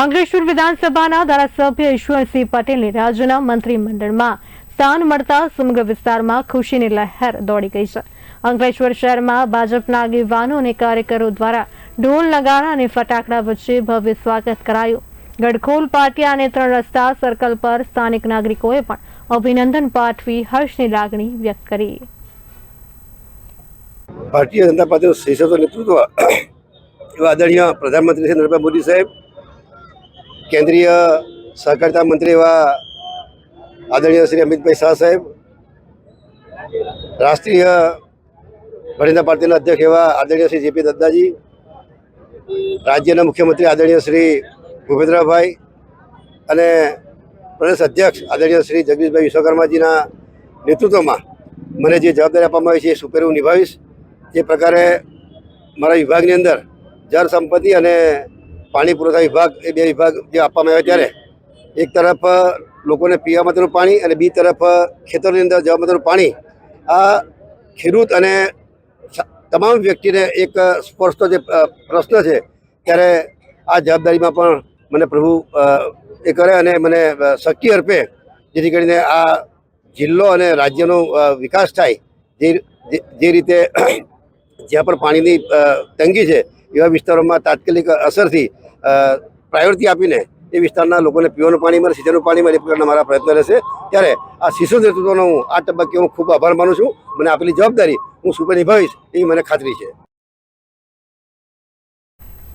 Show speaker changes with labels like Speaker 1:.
Speaker 1: અંકલેશ્વર વિધાનસભાના ધારાસભ્ય ઈશ્વરસિંહ પટેલને રાજ્યના મંત્રીમંડળમાં સ્થાન મળતા સમગ્ર વિસ્તારમાં ખુશીની લહેર દોડી ગઈ છે. અંકલેશ્વર શહેરમાં ભાજપના આગેવાનો અને કાર્યકરો દ્વારા ઢોલ, નગારા અને ફટાકડા વચ્ચે ભવ્ય સ્વાગત કરાયું. ગડખોલ પાટિયા અને ત્રણ રસ્તા સર્કલ પર સ્થાનિક નાગરિકોએ પણ અભિનંદન પાઠવી હર્ષની લાગણી વ્યક્ત કરી.
Speaker 2: ભારતીય જનતા પાર્ટીનું શીર્ષક નેતૃત્વ એવા આદરણીય પ્રધાનમંત્રી નરેન્દ્ર મોદી સાહેબ કેન્દ્રીય સહકારિતા મંત્રી એવા આદરણીય શ્રી અમિતભાઈ શાહ સાહેબ, રાષ્ટ્રીય ભારતીય પાર્ટીના અધ્યક્ષ એવા આદરણીય શ્રી જેપી દત્તાજી રાજ્યના મુખ્યમંત્રી આદરણીય શ્રી ભૂપેન્દ્રભાઈ અને પ્રદેશ અધ્યક્ષ આદરણીય શ્રી જગદીશભાઈ વિશ્વકર્માજીના નેતૃત્વમાં મને જે જવાબદારી આપવામાં આવી છે એ સુપેરું નિભાવીશ. જે પ્રકારે મારા વિભાગની અંદર જળ સંપત્તિ અને પાણી પુરવઠા વિભાગ એ બે વિભાગ જે આપવામાં આવ્યા ત્યારે, એક તરફ લોકોને પીવા માટેનું પાણી અને બીજી તરફ ખેતરોની અંદર જવા માટેનું પાણી. આ ખેડૂત અને તમામ વ્યક્તિને એક સ્પર્શતો જે પ્રશ્ન છે, ત્યારે આ જવાબદારીમાં પણ મને પ્રભુ એ કરે અને મને શક્તિ અર્પે, જેથી કરીને આ જિલ્લો અને રાજ્યનો વિકાસ થાય. જે રીતે જ્યાં પણ પાણીની તંગી છે, એવા વિસ્તારોમાં તાત્કાલિક અસરથી પ્રાયોરિટી આપીને એ વિસ્તારના લોકોને પીવાનું પાણી મળે, સિંચાઈનું પાણી મળે, એ પ્રકારના મારા પ્રયત્ન રહેશે. ત્યારે આ શિશુ નેતૃત્વનો હું આ તબક્કે હું ખૂબ આભાર માનું છું. મને આપેલી જવાબદારી હું સુપર નિભાવીશ એવી મને ખાતરી છે.